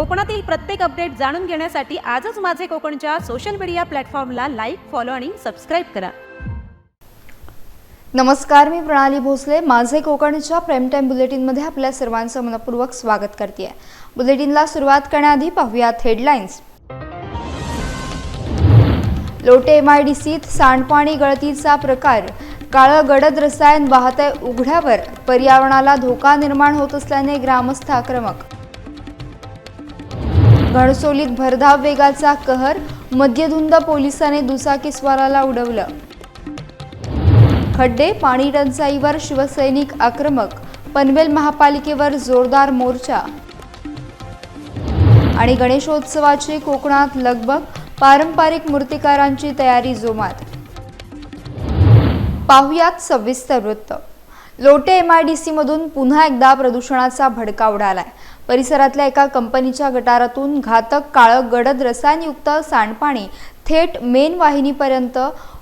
कोकणातील प्रत्येक अपडेट जाणून घेण्यासाठी आजच माझे कोकणच्या सोशल मीडिया प्लॅटफॉर्मला लाईक फॉलो आणि सबस्क्राईब करा. नमस्कार मी प्रणाली भोसले. माझे कोकणच्या प्राईम टाईम बुलेटिनमध्ये आपल्या सर्वांचं मनपूर्वक स्वागत करते. बुलेटिनला सुरुवात करण्याआधी पाहूयात headlines Lote M I D सीत सांडपाणी गळतीचा प्रकार. काळं गडद रसायन वाहतय उघड्यावर. पर्यावरणाला धोका निर्माण होत असल्याने ग्रामस्थ आक्रमक. घडसोलीत भरधाव वेगाचा कहर मध्यधुंद पोलिसांनी दुचाकीस्वाराला उडवलं. खड्डे पाणी टंचाईवर शिवसैनिक आक्रमक पनवेल महापालिकेवर जोरदार मोर्चा. आणि गणेशोत्सवाची कोकणात लगबग पारंपरिक मूर्तिकारांची तयारी जोमात. पाहुयात सविस्तर वृत्त. लोटे एम आय डी सीमधून पुन्हा एकदा प्रदूषणाचा भडका उडालाय. परिसरातल्या एका कंपनीच्या गटारातून घातक काळं गडद रसायनयुक्त सांडपाणी थेट मेन वाहिनीपर्यंत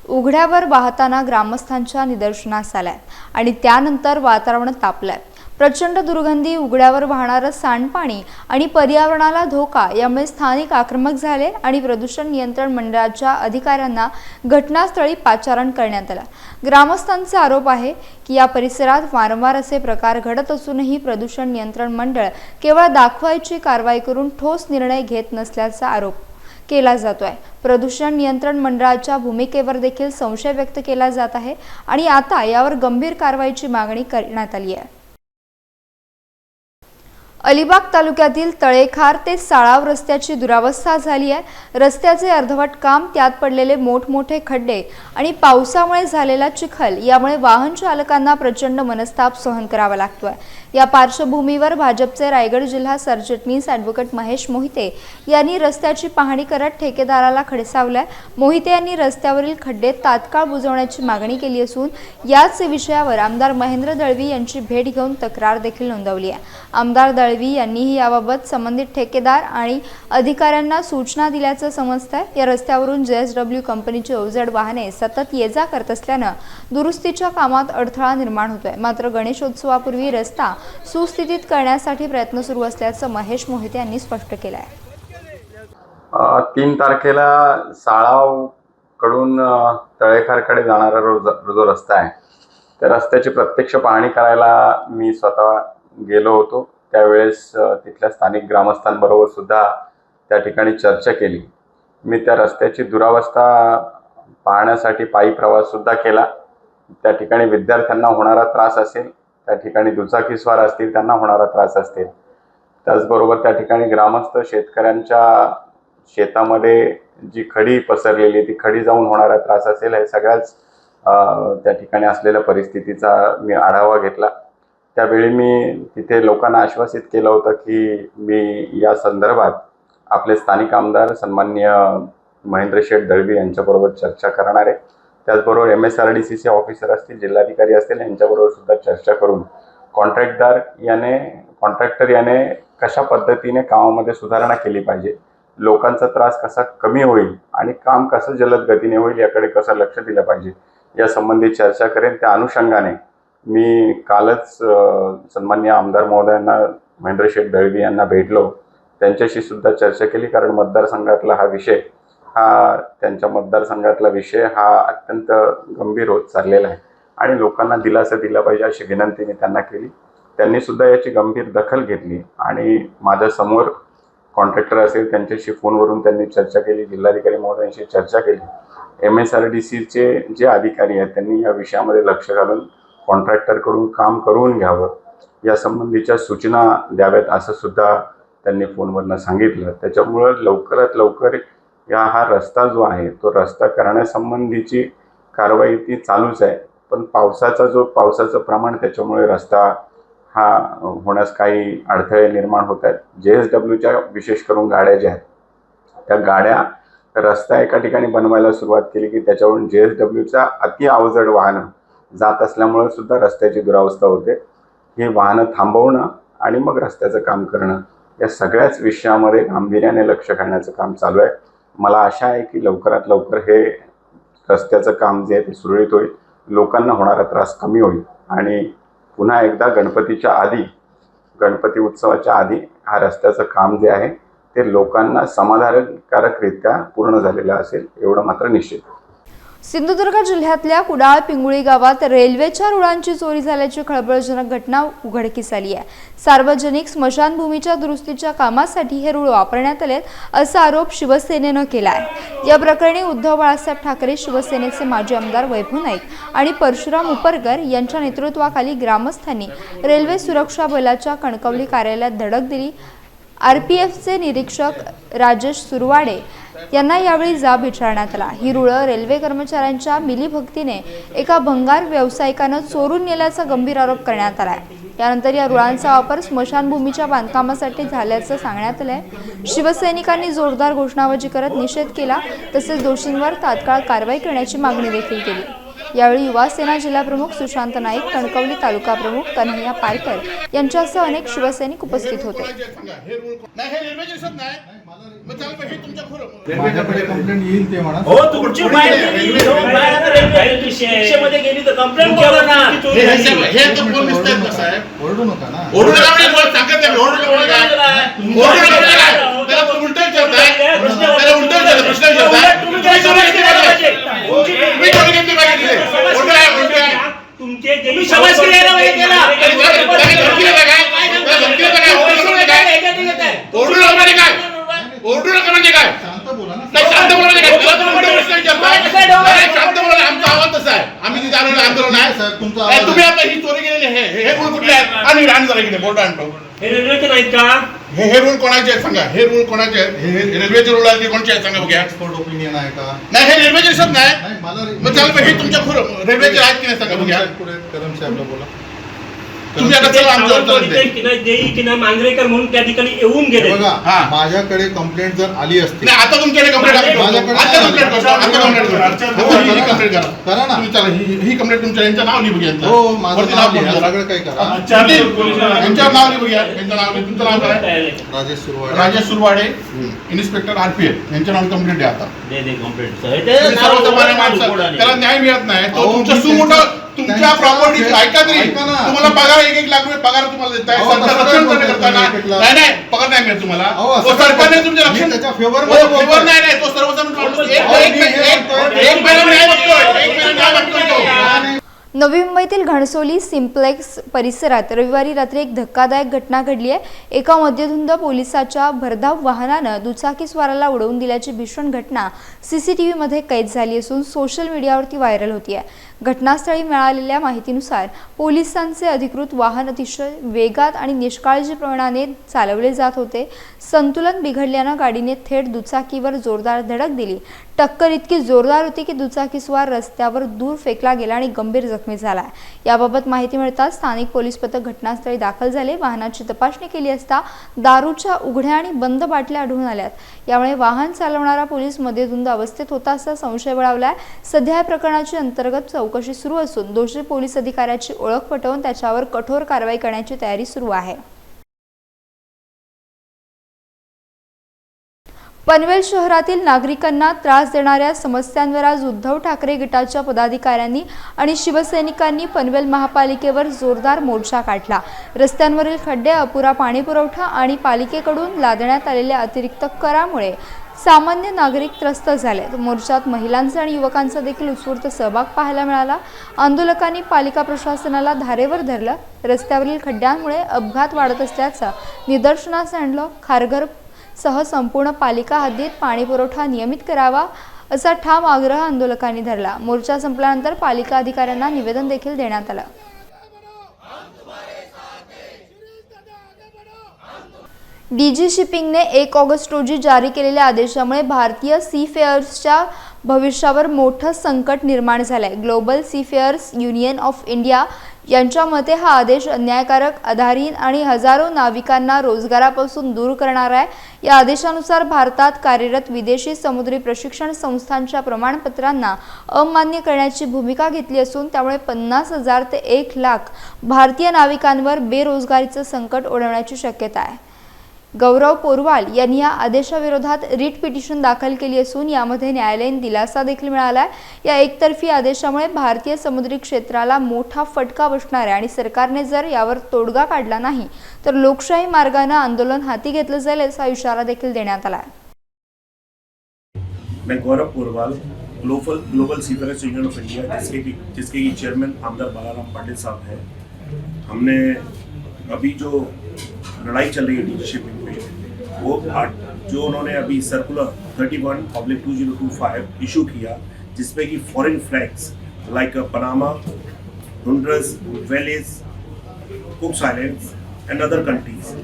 उघड्यावर वाहताना ग्रामस्थांच्या निदर्शनास आलाय आणि त्यानंतर वातावरण तापलंय. प्रचंड दुर्गंधी उघड्यावर वाहणारं सांडपाणी आणि पर्यावरणाला धोका यामुळे स्थानिक आक्रमक झाले आणि प्रदूषण नियंत्रण मंडळाच्या अधिकाऱ्यांना घटनास्थळी पाचारण करण्यात आलं. ग्रामस्थांचा आरोप आहे की या परिसरात वारंवार असे प्रकार घडत असूनही प्रदूषण नियंत्रण मंडळ केवळ दाखवायची कारवाई करून ठोस निर्णय घेत नसल्याचा आरोप केला जातो आहे प्रदूषण नियंत्रण मंडळाच्या भूमिकेवर देखील संशय व्यक्त केला जात आहे आणि आता यावर गंभीर कारवाईची मागणी करण्यात आली आहे. अलिबाग तालुक्यातील तळेखार ते साळाव रस्त्याची दुरावस्था झाली आहे. रस्त्याचे अर्धवट काम त्यात पडलेले मोठमोठे खड्डे आणि पावसामुळे झालेला चिखल यामुळे वाहन चालकांना प्रचंड मनस्ताप सहन करावा लागतोय. या पार्श्वभूमीवर भाजपचे रायगड जिल्हा सरचिटणीस ॲडव्होकेट महेश मोहिते यांनी रस्त्याची पाहणी करत ठेकेदाराला खडसावलाय. मोहिते यांनी रस्त्यावरील खड्डे तात्काळ बुजवण्याची मागणी केली असून याच विषयावर आमदार महेंद्र दळवी यांची भेट घेऊन तक्रार देखील नोंदवली आहे. आमदार दळवी यांनीही याबाबत संबंधित ठेकेदार आणि अधिकाऱ्यांना सूचना दिल्याचं समजतंय. या रस्त्यावरून जेएसडब्ल्यू कंपनीची अवजड वाहने सतत ये जा करत असल्यानं दुरुस्तीच्या कामात अडथळा निर्माण होतोय. मात्र गणेशोत्सवापूर्वी रस्ता सुस्थितीत करण्यासाठी प्रयत्न सुरू असल्याचं महेश मोहिते यांनी स्पष्ट केलं आहे तीन तारखेला साळावकडून तळेखारकडे जाणारा जो जो रस्ता आहे त्या रस्त्याची प्रत्यक्ष पाहणी करायला मी स्वतः गेलो होतो. त्यावेळेस तिथल्या स्थानिक ग्रामस्थांबरोबर सुद्धा त्या ठिकाणी चर्चा केली. मी त्या रस्त्याची दुरावस्था पाहण्यासाठी पायी प्रवास सुद्धा केला. त्या ठिकाणी विद्यार्थ्यांना होणारा त्रास असेल त्या ठिकाणी दुचाकीस्वार असतील त्यांना होणारा त्रास असतील. त्याचबरोबर त्या ठिकाणी ग्रामस्थ शेतकऱ्यांच्या शेतामध्ये जी खडी पसरलेली ती खडी जाऊन होणारा त्रास असेल हे सगळ्याच त्या ठिकाणी असलेल्या परिस्थितीचा मी आढावा घेतला. त्यावेळी मी तिथे लोकांना आश्वासित केलं होतं की मी या संदर्भात आपले स्थानिक आमदार सन्माननीय महेंद्र शेठ दळवी यांच्याबरोबर चर्चा करणार आहे. त्याचबरोबर M S R D C C officer असतील जिल्हाधिकारी असतील यांच्याबरोबर सुद्धा चर्चा करून कॉन्ट्रॅक्टदार याने कॉन्ट्रॅक्टर याने कशा पद्धतीने कामामध्ये सुधारणा केली पाहिजे लोकांचा त्रास कसा कमी होईल आणि काम कसं जलद गतीने होईल याकडे कसं लक्ष दिलं पाहिजे यासंबंधी चर्चा करेन. त्या अनुषंगाने मी कालच सन्मान्य आमदार महोदयांना महेंद्र शेठ दळवी यांना भेटलो. त्यांच्याशी सुद्धा चर्चा केली कारण मतदारसंघातला हा विषय हा त्यांच्या मतदारसंघातला विषय हा अत्यंत गंभीर होत चाललेला आहे. आणि लोकांना दिलासा दिला पाहिजे अशी विनंती मी त्यांना केली. त्यांनी सुद्धा याची गंभीर दखल घेतली आणि माझ्यासमोर कॉन्ट्रॅक्टर असेल त्यांच्याशी फोनवरून त्यांनी चर्चा केली जिल्हाधिकारी महोदयांशी चर्चा केली. एम एस आर डी सीचे जे अधिकारी आहेत त्यांनी या विषयामध्ये लक्ष घालून कॉन्ट्रॅक्टरकडून काम करून घ्यावं. या संबंधीच्या सूचना द्याव्यात असं सुद्धा त्यांनी फोनवरनं सांगितलं. त्याच्यामुळं लवकरात लवकर या हा रस्ता जो आहे तो रस्ता करण्यासंबंधीची कारवाई ती चालूच आहे. पण पावसाचा जो पावसाचं प्रमाण त्याच्यामुळे रस्ता हा होण्यास काही अडथळे निर्माण होत आहेत. जे एस डब्ल्यूच्या विशेष करून गाड्या ज्या आहेत त्या गाड्या रस्ता एका ठिकाणी बनवायला सुरुवात केली की त्याच्यावरून जे एस डब्ल्यूचा अति अवजड वाहनं जात असल्यामुळे सुद्धा रस्त्याची दुरावस्था होते. ही वाहनं थांबवणं आणि मग रस्त्याचं काम करणं या सगळ्याच विषयामध्ये गांभीर्याने लक्ष घालण्याचं काम चालू आहे. मला आशा आहे की लवकरात लवकर हे रस्त्याचं काम जे आहे ते सुरळीत होईल लोकांना होणारा त्रास कमी होईल. आणि पुन्हा एकदा गणपतीच्या आधी गणपती उत्सवाच्या आधी हा रस्त्याचं काम जे आहे ते लोकांना समाधानकारकरित्या पूर्ण झालेलं असेल एवढं मात्र निश्चित सिंधुदुर्ग जिल्ह्यातल्या कुडाळ पिंगुळी गावात रेल्वेच्या रुळांची चोरी झाल्याची खळबळजनक घटना उघडकीस आली आहे. सार्वजनिक स्मशानभूमीच्या दुरुस्तीच्या कामासाठी हे रुळ वापरण्यात आलेत असा आरोप शिवसेनेनं केला आहे. या प्रकरणी उद्धव बाळासाहेब ठाकरे शिवसेनेचे माजी आमदार वैभव नाईक आणि परशुराम उपरकर यांच्या नेतृत्वाखाली ग्रामस्थांनी रेल्वे सुरक्षा बलाच्या कणकवली कार्यालयात धडक दिली. आर पी एफचे निरीक्षक राजेश सुरवाडे यांना यावेळी जाब विचारण्यात आला. ही रुळं रेल्वे कर्मचाऱ्यांच्या मिलीभक्तीने एका भंगार व्यावसायिकानं चोरून नेल्याचा गंभीर आरोप करण्यात आलाय. यानंतर या रुळांचा वापर स्मशानभूमीच्या बांधकामासाठी झाल्याचं सांगण्यात आलंय. शिवसैनिकांनी जोरदार घोषणाबाजी करत निषेध केला तसेच दोषींवर तात्काळ कारवाई करण्याची मागणी देखील केली. यावेळी युवा सेना जिल्हाप्रमुख सुशांत नाईक कणकवली तालुका प्रमुख कन्हैया पारकर यांच्यासह अनेक शिवसैनिक उपस्थित होते. माझ्याकडे कंप्लेंट येईल ते म्हणा हो तुमची माहिती शिक्षेमध्ये गेली तर कंप्लेंट करा ना हे हे सगळं- हे तर कोण दिसतंय कसं आहे ओरडू नका ना ओरडू नका म्हणजे बोल, सांगत नाही, ओरडू नका म्हणजे काय? ओरडू नका म्हणजे काय? त्याला तुम्ही उलटं विचारताय. त्याला उलटं विचारताय, प्रश्न विचारताय. तुम्ही तुम्ही चोरी किती काय पाहिजे? तुम्ही चोरी किती पाहिजे? उलटं आहे, उलटं आहे. तुमचे तुम्ही समाज क्रियाला वगैरे केला. आणि त्याला- त्याला धमकी देता काय? त्याला धमकी देता काय? ओरडू नका म्हणजे काय? ओरडू नका म्हणजे काय? ओरडू नका म्हणजे काय शांत बोला ना नाही, शांत बोला म्हणजे काय? तुला तर उलटं प्रश्न विचारताय. नाही, शांत बोला, आमचा आवाज तसा आहे आम्ही तिथे आलेलो आंदोलन आहे साहेब, तुमचा नाही, आवाज तुम्ही आता ही चोरी केलेली आहे हे हे रूल कुठले आहेत इकडे बोट आणतो हे रेल्वेचे नाहीत का? हे हे रूल कोणाचे आहेत सांगा? हे रूल कोणाचे आहेत? हे हे रेल्वेचे रूल आहेत ते कोणचे आहेत सांगा बघ्या. एक्सपर्ट ओपिनियन आहे का? नाही हे रेल्वेचे दिसत नाही. नाही मला मग चाल मग हे तुमच्या खुर रेल्वेचे आहेत की नाही सांगा बघ्या. साहेबला बोला. तुम्ही आता चला. देई मांजरेकर म्हणून त्या ठिकाणी येऊन हे गेले. बघा हा. माझ्याकडे कंप्लेंट जर आली असती. नाही आता तुमच्याकडे कंप्लेंट माझ्याकडे आता कंप्लेंट करा. आता कंप्लेंट करा. आता ही कंप्लेंट करा करा. ना. तुम्ही चला ही ही कंप्लेंट तुमच्या यांचं नाव लिहू घ्या यांचं. हो माझं वरती नाव लिहू. सगळं काही करा. यांच्यावर नाव लिहू घ्या यांचं नाव लिहू तुमचं नाव काय? राजेश सुरवाडे राजेश सुरवाडे इन्स्पेक्टर आरपीएफ यांच्या नावाने कंप्लेंट द्या आता. तुम्ही सर्वसामान्य माणसं. त्याला न्याय मिळत नाही. तो अहो, तुमच्या मी सुमोठं त्यांच्या- तुमच्या प्रॉपर्टी ऐका तरी. तुम्हाला पगार एक एक लाख रुपये पगार तुम्हाला देत आहे सरकार रक्षण काय करणे बोलताय करताना. तुम्ही एक लाख? नाही नाही. पगार नाही मिळत तुम्हाला. तो काय सरकारने? तुमचे रक्षण हो, favor नाही नाही. तो सर्वसामान्य माणूस एक हे महिना न्याय बघतोय. एक महिना न्याय बघतोय तो. नवी मुंबईतील घणसोली सिम्प्लेक्स परिसरात रविवारी रात्री एक धक्कादायक घटना घडली आहे. एका मध्यधुंद पोलिसाच्या भरधाव वाहनानं दुचाकीस्वाराला उडवून दिल्याची भीषण घटना सी सी टी व्हीमध्ये कैद झाली असून सोशल मीडियावरती व्हायरल होती आहे घटनास्थळी मिळालेल्या माहितीनुसार पोलिसांचे अधिकृत वाहन अतिशय वेगात आणि निष्काळजीपणाने चालवले जात होते. संतुलन बिघडल्यानं गाडीने थेट दुचाकीवर जोरदार धडक दिली. टक्कर इतकी जोरदार होती की दुचाकीस्वार रस्त्यावर दूर फेकला गेला आणि गंभीर जखमी झाला. याबाबत माहिती मिळताच स्थानिक पोलीस पथक घटनास्थळी दाखल झाले. वाहनाची तपासणी केली असता दारूच्या उघड्या आणि बंद बाटल्या आढळून आल्यात. यामुळे वाहन चालवणारा पोलीस मध्यधुंद अवस्थेत होता असा संशय बळावलाय सध्या या प्रकरणाची अंतर्गत चौकशी सुरू असून दोषी पोलीस अधिकाऱ्याची ओळख पटवून त्याच्यावर कठोर कारवाई करण्याची तयारी सुरू आहे. पनवेल शहरातील नागरिकांना त्रास देणाऱ्या समस्यांवर आज उद्धव ठाकरे गटाच्या पदाधिकाऱ्यांनी आणि शिवसैनिकांनी पनवेल महापालिकेवर जोरदार मोर्चा काढला. रस्त्यांवरील खड्डे अपुरा पाणीपुरवठा आणि पालिकेकडून लादण्यात आलेल्या अतिरिक्त करामुळे सामान्य नागरिक त्रस्त झाले. मोर्चात महिलांचा आणि युवकांचा देखील उत्स्फूर्त सहभाग पाहायला मिळाला. आंदोलकांनी पालिका प्रशासनाला धारेवर धरलं. रस्त्यावरील खड्ड्यांमुळे अपघात वाढत असल्याचं निदर्शनास आणलं. खारघर सह संपूर्ण पालिका हद्दीत पाणीपुरवठा नियमित करावा असा ठाम आग्रह आंदोलकांनी धरला. मोर्चा संपल्यानंतर पालिका अधिकाऱ्यांना निवेदन देखील देण्यात आलं. डीजी शिपिंगने एक ऑगस्ट रोजी जारी केलेल्या आदेशामुळे भारतीय सीफेअर्सच्या भविष्यावर मोठं संकट निर्माण झालं आहे global seafarers union of India यांच्या मते हा आदेश अन्यायकारक आधारहीन आणि हजारो नाविकांना रोजगारापासून दूर करणार आहे. या आदेशानुसार भारतात कार्यरत विदेशी समुद्री प्रशिक्षण संस्थांच्या प्रमाणपत्रांना अमान्य करण्याची भूमिका घेतली असून त्यामुळे पन्नास हजार ते एक लाख भारतीय नाविकांवर बेरोजगारीचं संकट ओढवण्याची शक्यता आहे. गौरव पोरवाल यांनी या आदेशाविरोधात रिट पिटिशन दाखल केली असून यामध्ये न्यायालयीन दिलासा देखील मिळाला आहे या एकतर्फी आदेशामुळे भारतीय समुद्री क्षेत्राला मोठा फटका बसणार आहे आणि सरकारने जर यावर तोडगा काढला नाही तर लोकशाही मार्गानं आंदोलन हाती घेतलं जाईल असा इशारा देखील देण्यात आला आहे मैं Gaurav Porwal global global sewerage union of India जिसके की जिसके की चेयरमैन आमदार बालाराम पाटिल साहब हैं। हमने अभी जो लड़ाई चल रही है डी शिपिंग वो आर्ट जो उन्होंने अभी सर्कुलर 31 पब्लिक 2025 इशू किया जिसमें कि foreign flags like Panama Honduras Wallis Cooks islands and other countries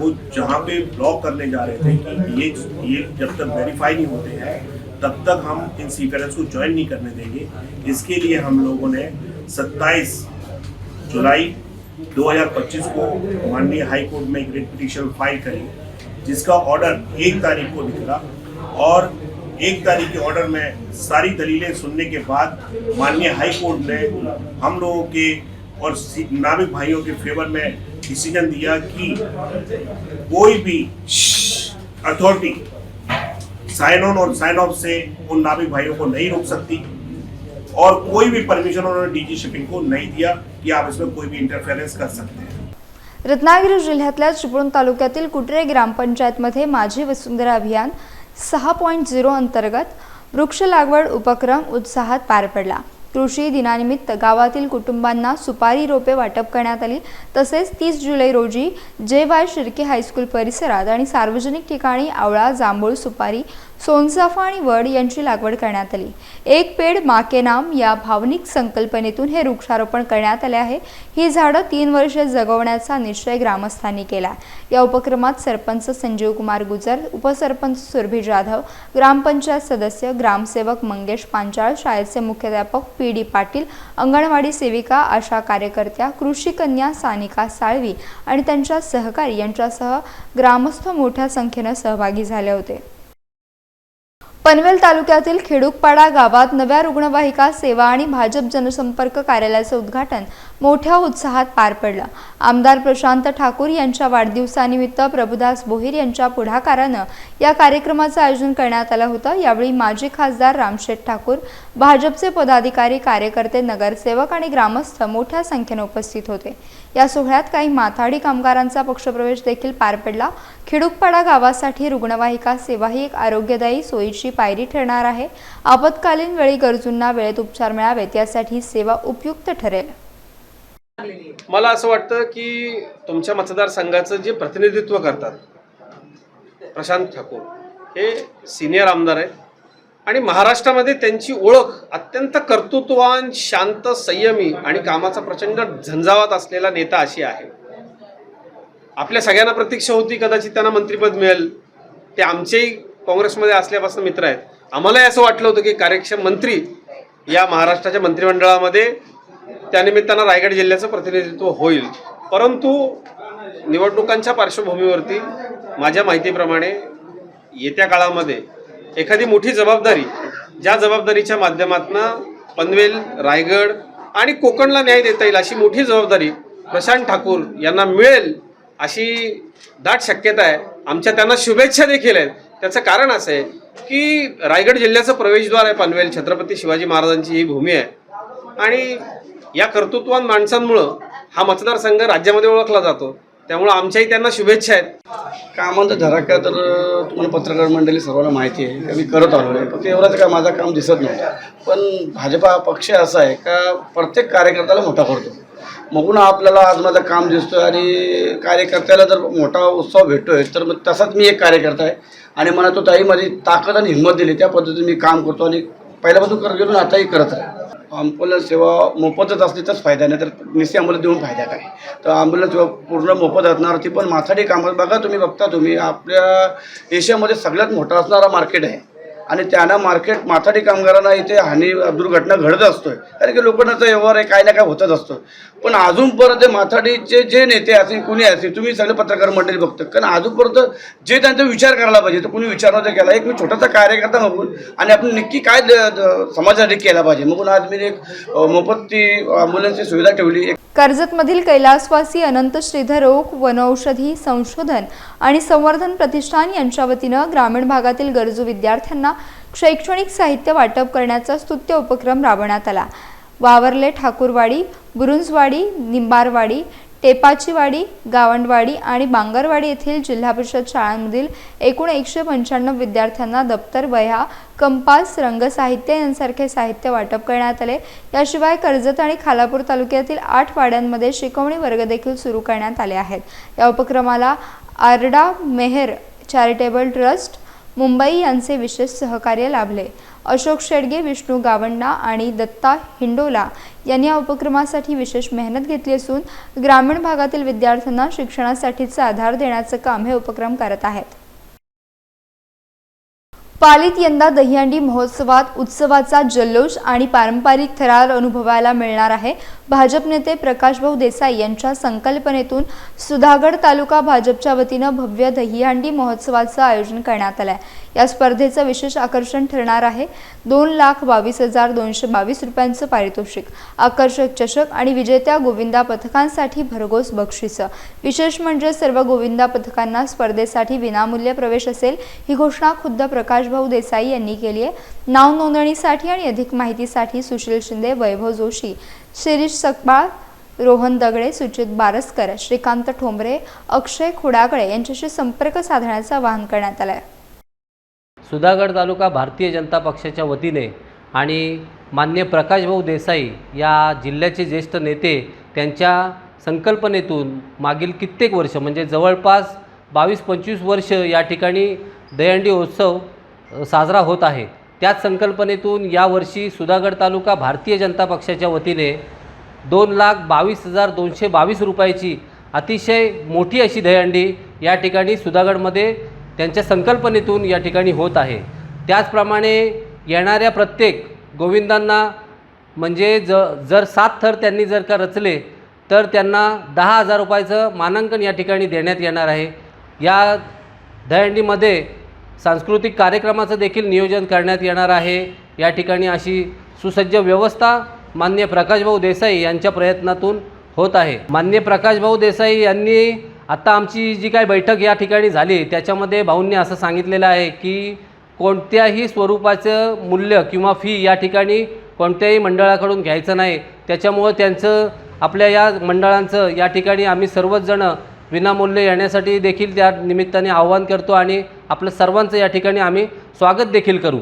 वो जहाँ पे ब्लॉक करने जा रहे थे कि ये ये जब तक वेरीफाई नहीं होते हैं, तब तक हम इन सीफेरेंस को ज्वाइन नहीं करने देंगे। इसके लिए हम लोगों ने 27 जुलाई 2025 को माननीय हाई कोर्ट में एक रिट पिटीशन फ़ाइल करी। जिसका ऑर्डर एक तारीख को निकला और एक तारीख के ऑर्डर में सारी दलीलें सुनने के बाद माननीय हाई कोर्ट ने हम लोगों के और नाविक भाइयों के फेवर में डिसीज़न दिया कि कोई भी अथॉरिटी साइन ऑन और साइन ऑफ़ से उन नाविक भाइयों को नहीं रोक सकती और कोई भी परमिशन उन्होंने डीजी शिपिंग को नहीं दिया कि आप इसमें कोई भी इंटरफेरेंस कर सकते हैं। रत्नागिरी जिल्ह्यातल्या चिपळूण तालुक्यातील कुटरे ग्रामपंचायतमध्ये माझी वसुंधरा अभियान सहा पॉईंट झिरो अंतर्गत वृक्ष लागवड उपक्रम उत्साहात पार पडला. कृषी दिनानिमित्त गावातील कुटुंबांना सुपारी रोपे वाटप करण्यात आली. तसेच तीस जुलै रोजी जे वाय शिर्के हायस्कूल परिसरात आणि सार्वजनिक ठिकाणी आवळा जांभूळ सुपारी सोनचाफा आणि वड यांची लागवड करण्यात आली. एक पेड माके नाम या भावनिक संकल्पनेतून हे वृक्षारोपण करण्यात आले आहे. ही झाडं तीन वर्षे जगवण्याचा निश्चय ग्रामस्थांनी केला. या उपक्रमात सरपंच संजीव कुमार गुजर उपसरपंच सुरभी जाधव ग्रामपंचायत सदस्य ग्रामसेवक मंगेश पांचाळ शाळेचे मुख्याध्यापक पी डी पाटील अंगणवाडी सेविका आशा कार्यकर्त्या कृषी कन्या सानिका साळवी आणि त्यांच्या सहकारी यांच्यासह ग्रामस्थ मोठ्या संख्येनं सहभागी झाले होते. पनवेल तालुक्यातील खेडूकपाडा गावात नव्या रुग्णवाहिका सेवा आणि भाजप जनसंपर्क कार्यालयाचे उद्घाटन मोठ्या उत्साहात पार पडला. आमदार प्रशांत ठाकूर यांच्या वाढदिवसानिमित्त प्रभुदास बोहीर यांच्या पुढाकारानं या कार्यक्रमाचं आयोजन करण्यात आलं होतं. यावेळी माजी खासदार रामशेठ ठाकूर भाजपचे पदाधिकारी कार्यकर्ते नगरसेवक आणि ग्रामस्थ मोठ्या संख्येनं उपस्थित होते. या सोहळ्यात काही माथाडी कामगारांचा पक्षप्रवेश देखील पार पडला. खिडुकपाडा गावासाठी रुग्णवाहिका सेवा ही एक आरोग्यदायी सोयीची पायरी ठरणार आहे. आपत्कालीन वेळी गरजूंना वेळेत उपचार मिळावेत यासाठी सेवा उपयुक्त ठरेल. मला असं वाटतं की तुमच्या मतदारसंघाचं जे प्रतिनिधित्व करतात प्रशांत ठाकूर हे सिनियर आमदार आहेत. आणि महाराष्ट्रामध्ये त्यांची ओळख अत्यंत कर्तृत्ववान शांत संयमी आणि कामाचा प्रचंड झंझावात असलेला नेता अशी आहे. आपल्या सगळ्यांना प्रतीक्षा होती कदाचित त्यांना मंत्रिपद मिळेल. ते आमचेही काँग्रेसमध्ये असल्यापासून मित्र आहेत. आम्हालाही असं वाटलं होतं की कार्यक्षम मंत्री या महाराष्ट्राच्या मंत्रिमंडळामध्ये त्यानिमित्तानं रायगड जिल्ह्याचं प्रतिनिधित्व होईल. परंतु निवडणुकांच्या पार्श्वभूमीवरती माझ्या माहितीप्रमाणे येत्या काळामध्ये एखादी मोठी जबाबदारी ज्या जबाबदारीच्या माध्यमातून पनवेल रायगड आणि कोकणला न्याय देता येईल अशी मोठी जबाबदारी प्रशांत ठाकूर यांना मिळेल अशी दाट शक्यता आहे. आमच्या त्यांना शुभेच्छा देखील आहेत. त्याचं कारण असं आहे की रायगड जिल्ह्याचं प्रवेशद्वार आहे पनवेल छत्रपती शिवाजी महाराजांची ही भूमी आहे. आणि या कर्तृत्वान माणसांमुळं हा मतदारसंघ राज्यामध्ये ओळखला जातो. त्यामुळं आमच्याही त्यांना शुभेच्छा आहेत. कामाचा धडाका तर तुम्हाला पत्रकार मंडळी सर्वांना माहिती आहे. का मी करत आलो आहे फक्त एवढंच काय माझं काम दिसत नव्हतं. पण भाजपा पक्ष असा आहे का प्रत्येक कार्यकर्त्याला मोठा करतो. मगून आपल्याला आज माझं काम दिसतोय आणि कार्यकर्त्याला जर मोठा उत्सव भेटतोय तर मग तसाच मी एक कार्यकर्ता आहे. आणि मला तो ताई माझी ताकद आणि हिंमत दिली. त्या पद्धतीने मी काम करतो आणि पहिल्यापासून करत गेलो आताही करत आहे. ॲम्ब्युलन्स सेवा मोफतच असली तरच फायदा नाही तर निश्चित ॲम्ब्युलन्स देऊन फायदा काय? तर ॲम्ब्युलन्स सेवा पूर्ण मोफत असणार ती पण माथाडी कामात बघा तुम्ही बघता तुम्ही आपल्या एशियामध्ये सगळ्यात मोठा असणारा मार्केट आहे. आणि त्यांना मार्केट माथाडी कामगारांना इथे हानी दुर्घटना घडत असतोय. कारण की लोकांचा व्यवहार आहे काय ना काय होतच असतो पण अजूनपर्यंत माथाडीचे जे नेते असतील कुणी असतील तुम्ही सगळे पत्रकार मंडळी बघतो. कारण अजूनपर्यंत जे त्यांचा विचार करायला पाहिजे तर कुणी विचार नव्हता केला. एक मी छोटासा कार्यकर्ता बघून आणि आपण नक्की काय समाजासाठी केला पाहिजे. मग आज मी एक मोफत ती ॲम्ब्युलन्सची सुविधा ठेवली. कर्जतमधील कैलासवासी अनंत श्रीधर ओक वनौषधी संशोधन आणि संवर्धन प्रतिष्ठान यांच्या वतीनं ग्रामीण भागातील गरजू विद्यार्थ्यांना शैक्षणिक साहित्य वाटप करण्याचा स्तुत्य उपक्रम राबवण्यात आला. वावरले ठाकूरवाडी बुरुंजवाडी निंबारवाडी टेपाचीवाडी गावंडवाडी आणि बांगरवाडी येथील जिल्हा परिषद शाळांमधील एकूण एकशे पंच्याण्णव विद्यार्थ्यांना दप्तर वह्या कंपास रंगसाहित्य यांसारखे साहित्य वाटप करण्यात आले. याशिवाय कर्जत आणि खालापूर तालुक्यातील आठ वाड्यांमध्ये शिकवणी वर्ग देखील सुरू करण्यात आले आहेत. या उपक्रमाला आरडा मेहर चॅरिटेबल ट्रस्ट मुंबई यांचे विशेष सहकार्य लाभले. अशोक शेडगे विष्णू गावंडा आणि दत्ता हिंडोला यांनी या उपक्रमासाठी विशेष मेहनत घेतली असून ग्रामीण भागातील विद्यार्थ्यांना शिक्षणासाठीचा आधार देण्याचं काम हे उपक्रम करत आहेत. पालीत यंदा दहीहंडी महोत्सवात उत्सवाचा जल्लोष आणि पारंपरिक थरार अनुभवायला मिळणार आहे. भाजप नेते प्रकाशभाऊ देसाई यांच्या संकल्पनेतून सुधागड तालुका भाजपच्या वतीनं भव्य दहीहंडी महोत्सवाचं आयोजन करण्यात आलं आहे या स्पर्धेचं विशेष आकर्षण ठरणार आहे. दोन लाख बावीस हजार दोनशे बावीस रुपयांचं पारितोषिक आकर्षक चषक आणि विजेत्या गोविंदा पथकांसाठी भरघोस बक्षिसं. विशेष म्हणजे सर्व गोविंदा पथकांना स्पर्धेसाठी विनामूल्य प्रवेश असेल ही घोषणा खुद्द प्रकाश राजभाऊ देसाई यांनी केली आहे. नाव नोंदणीसाठी आणि अधिक माहितीसाठी सुशील शिंदे वैभव जोशी शिरीष सकबाळ रोहन दगडे सुचित बारसकर श्रीकांत ठोंबरे अक्षय खुडागळे यांच्याशी संपर्क साधण्याचं आवाहन करण्यात आलं आहे सुधागड तालुका भारतीय जनता पक्षाच्या वतीने आणि मान्य प्रकाशभाऊ देसाई या जिल्ह्याचे ज्येष्ठ नेते त्यांच्या संकल्पनेतून मागील कित्येक वर्ष म्हणजे जवळपास बावीस पंचवीस वर्ष या ठिकाणी दयंडी उत्सव साजरा होत आहे. त्याच संकल्पनेतून यावर्षी सुधागड तालुका भारतीय जनता पक्षाच्या वतीने दोन लाख बावीस हजार दोनशे बावीस रुपयाची अतिशय मोठी अशी दहीहंडी या ठिकाणी सुधागडमध्ये त्यांच्या संकल्पनेतून या ठिकाणी होत आहे. त्याचप्रमाणे येणाऱ्या प्रत्येक गोविंदांना म्हणजे ज जर सात थर त्यांनी जर का रचले तर त्यांना दहा हजार रुपयाचं मानांकन या ठिकाणी देण्यात येणार आहे. या दहीहंडीमध्ये सांस्कृतिक कार्यक्रमाचं देखील नियोजन करण्यात येणार आहे. या ठिकाणी अशी सुसज्ज व्यवस्था मान्य प्रकाशभाऊ देसाई यांच्या प्रयत्नातून होत आहे. मान्य प्रकाशभाऊ देसाई यांनी आत्ता आमची जी काय बैठक या ठिकाणी झाली त्याच्यामध्ये भाऊंनी असं सांगितलेलं आहे की कोणत्याही स्वरूपाचं मूल्य किंवा फी या ठिकाणी कोणत्याही मंडळाकडून घ्यायचं नाही. त्याच्यामुळं त्यांचं आपल्या या मंडळांचं या ठिकाणी आम्ही सर्वच जणं विनामूल्य येण्यासाठी देखील त्या निमित्ताने आवाहन करतो आणि आपलं सर्वांचं या ठिकाणी आम्ही स्वागत देखील करू.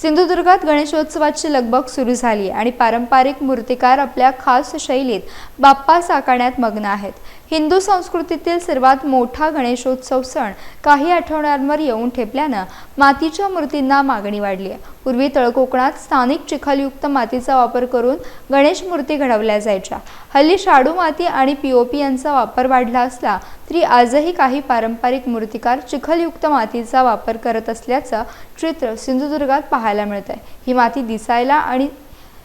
सिंधुदुर्गात गणेशोत्सवाची लगबग सुरू झाली आणि पारंपरिक मूर्तिकार आपल्या खास शैलीत बाप्पा साकारण्यात मग्न आहेत. हिंदू संस्कृतीतील सर्वात मोठा गणेशोत्सव सण काही आठवड्यांवर येऊन ठेपल्यानं मातीच्या मूर्तींना मागणी वाढली आहे. पूर्वी तळकोकणात स्थानिक चिखलयुक्त मातीचा वापर करून गणेश मूर्ती घडवल्या जायच्या. हल्ली शाडू माती आणि पीओपी यांचा वापर वाढला असला तरी आजही काही पारंपरिक मूर्तिकार चिखलयुक्त मातीचा वापर करत असल्याचं चित्र सिंधुदुर्गात पाहायला मिळत आहे ही माती दिसायला आणि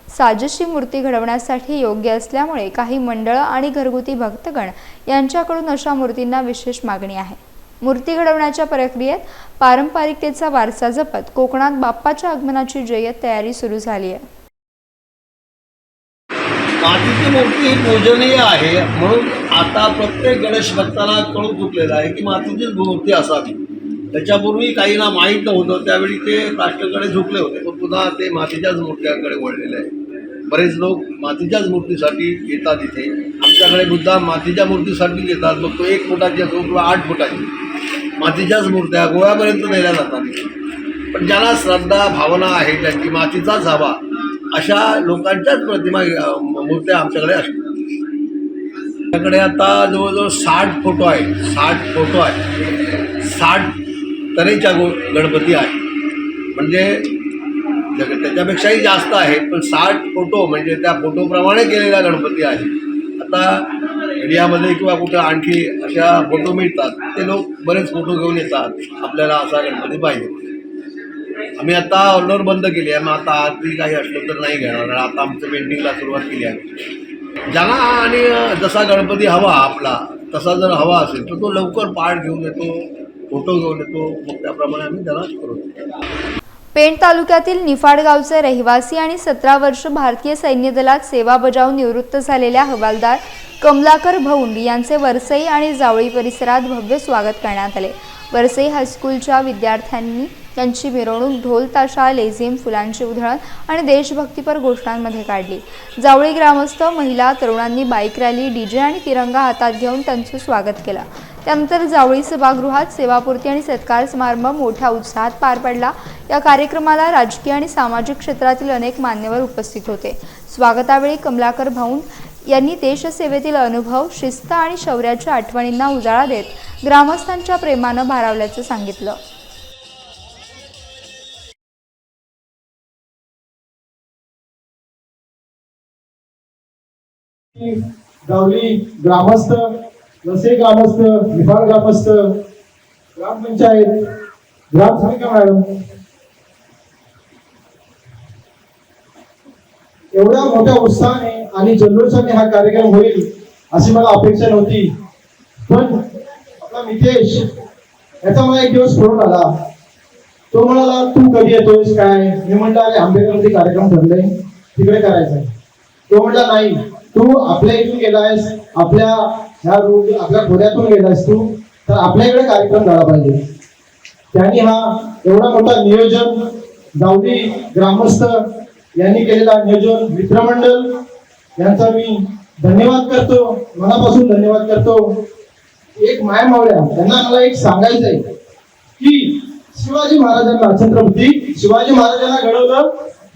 साजेशी मूर्ती घडवण्यासाठी योग्य असल्यामुळे काही मंडळं आणि घरगुती भक्तगण यांच्याकडून अशा मूर्तींना विशेष मागणी आहे. मूर्ती घडवण्याच्या प्रक्रियेत पारंपरिकतेचा वारसा जपत कोकणात बाप्पाच्या आगमनाची जय्यत तयारी सुरू झाली आहे. मातीची मूर्ती ही पूजनीय आहे म्हणून आता प्रत्येक गणेश भक्ताला कळून चुकलेला आहे की मातीचीच मूर्ती असावी. त्याच्यापूर्वी काहींना माहीत नव्हतं. त्यावेळी ते राष्ट्राकडे झुकले होते. पण पुन्हा ते मातीच्याच मूर्त्याकडे वळलेले आहे बरेच लोक मातीच्याच मूर्तीसाठी येतात इथे. आमच्याकडे मुद्दा मातीच्या मूर्तीसाठी येतात. मग तो एक फुटाची असो किंवा आठ फुटाची. मातीच्याच मूर्त्या गोव्यापर्यंत नेल्या जातात पण ज्याला श्रद्धा भावना आहे त्यांची मातीचाच हवा अशा लोकांच्याच प्रतिमा मूर्त्या आमच्याकडे असतात. आमच्याकडे आता जवळजवळ साठ फोटो आहेत. साठ फोटो आहेत. साठ तऱ्हेच्या गो गणपती आहे म्हणजे, म्हणजे त्या- त्याच्यापेक्षाही जास्त आहे पण साठ फोटो म्हणजे त्या फोटोप्रमाणे केलेला गणपती आहे आता मीडियामध्ये किंवा कुठं आणखी अशा फोटो मिळतात ते लोक बरेच फोटो घेऊन येतात. आपल्याला असा गणपती पाहिजे. आम्ही आता ऑर्डर बंद केली आहे मग आता आधी काही असलं तर नाही घेणार. आता आमचं पेंटिंगला सुरुवात केली आहे. ज्याला आणि जसा गणपती हवा आपला तसा जर हवा असेल तर तो लवकर पाठ घेऊन येतो. फोटो घेऊन येतो. मग त्याप्रमाणे आम्ही त्याला करतो पेण तालुक्यातील निफाड गावचे रहिवासी आणि सतरा वर्ष भारतीय सैन्य दलात सेवा बजावून निवृत्त झालेल्या हवालदार कमलाकर भौंड यांचे वरसई आणि जावळी परिसरात भव्य स्वागत करण्यात आले. वरसई हायस्कूलच्या विद्यार्थ्यांनी त्यांची मिरवणूक ढोल ताशा लेझिम फुलांची उधळण आणि देशभक्तीपर घोषणांमध्ये काढली. जावळी ग्रामस्थ महिला तरुणांनी बाईक रॅली डीजे आणि तिरंगा हातात घेऊन त्यांचं स्वागत केलं. त्यानंतर जावळी सभागृहात सेवापूर्ती आणि सत्कार समारंभ मोठ्या उत्साहात पार पडला. या कार्यक्रमाला राजकीय आणि सामाजिक क्षेत्रातील अनेक मान्यवर उपस्थित होते. स्वागतावेळी कमलाकर भाऊन यांनी देशसेवेतील अनुभव शिस्त आणि शौर्याच्या आठवणींना उजाळा देत ग्रामस्थांच्या प्रेमानं भारावल्याचं सांगितलं. गावली ग्रामस्थ वसे ग्रामस्थ निफाड ग्रामस्थ ग्रामपंचायत ग्रामसेविका मॅडम. एवढ्या मोठ्या उत्साहाने आणि जल्लोषाने हा कार्यक्रम होईल अशी मला अपेक्षा नव्हती. पण आपला मितेश याचा मला एक दिवस फोन आला. तो म्हणाला तू कधी येतोयस काय? मी म्हणलं अरे आंबेडकरचे कार्यक्रम ठरले. तिकडे करायचंय. तो म्हटला नाही. तू आपल्या इथून गेला आहेस आपल्या ह्या रोड आपल्या खोऱ्यातून गेलायस तू तर आपल्या इकडे कार्यक्रम झाला पाहिजे. त्यांनी हा एवढा मोठा नियोजन जावली ग्रामस्थ यांनी केलेला नियोजन मित्रमंडळ यांचा मी धन्यवाद करतो मनापासून धन्यवाद करतो. एक माया मावळ्या त्यांना मला एक सांगायचंय की शिवाजी महाराजांना छत्रपती शिवाजी महाराजांना घडवलं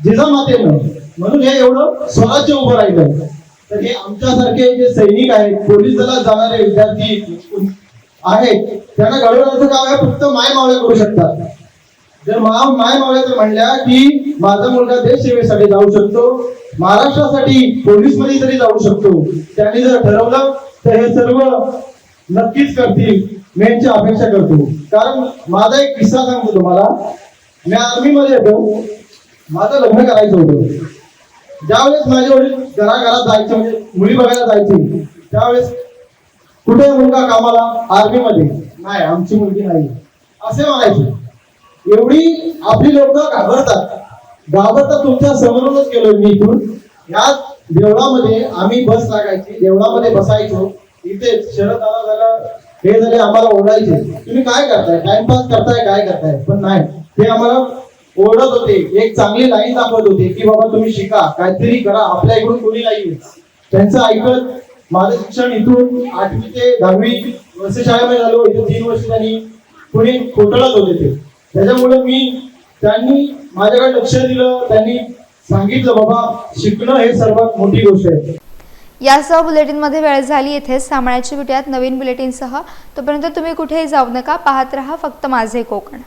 जिजामातेनं. म्हणून हे एवढं स्वराज्य उभं राहिलं तर हे आमच्यासारखे जे सैनिक आहेत पोलीस दलात जाणारे विद्यार्थी आहेत त्यांना घडवण्याचं काम आहे फक्त माय मावळ्या करू शकतात. जर मा माय मावळ्या तर म्हणल्या की माझा मुलगा देश सेवेसाठी जाऊ शकतो महाराष्ट्रासाठी पोलीसमध्ये जरी जाऊ शकतो. त्यांनी जर ठरवलं तर हे सर्व नक्कीच करतील. मेनची अपेक्षा करतो. कारण माझा एक किस्सा सांगतो तुम्हाला. मी आर्मी मध्ये येतो माझं लग्न करायचं होतं. ज्यावेळेस माझे वडील घराघरात जायचे म्हणजे मुली बघायला जायचे त्यावेळेस कुठे मुलगा कामाला? आर्मीमध्ये नाही आमची मुलगी नाही. असे म्हणायचे. एवढी आपली लोक घाबरतात. घाबरतात तुमच्या समोरूनच गेलो मी इथून. या देवळामध्ये आम्ही बस लागायची देवळामध्ये बसायचो. इथे शरद आला झाला हे झाले आम्हाला ओरडायचे. तुम्ही काय करताय? टाइमपास करताय काय करताय? पण नाही. ते आम्हाला ओरडत होते. एक चांगली लाईन दाखवत होते की बाबा तुम्ही शिका. काहीतरी करा. आपल्या इकडून कोणी नाही त्यांचं ऐकत माझं शिक्षण इथून आठवी ते दहावी वर्ष शाळेमध्ये झालो. इथे तीन वर्ष त्यांनी पुणे कोटळत होते ते. त्याच्यामुळे मी त्यांनी माझ्याकडे लक्ष दिलं. त्यांनी सांगितलं बाबा शिकणं हे सर्वात मोठी गोष्ट आहे. यासह बुलेटिनमध्ये वेळ झाली. येथेच थांबण्याची भेटूयात नवीन बुलेटिनसह तोपर्यंत तुम्ही कुठेही जाऊ नका. पाहत रहा फक्त माझे कोकण.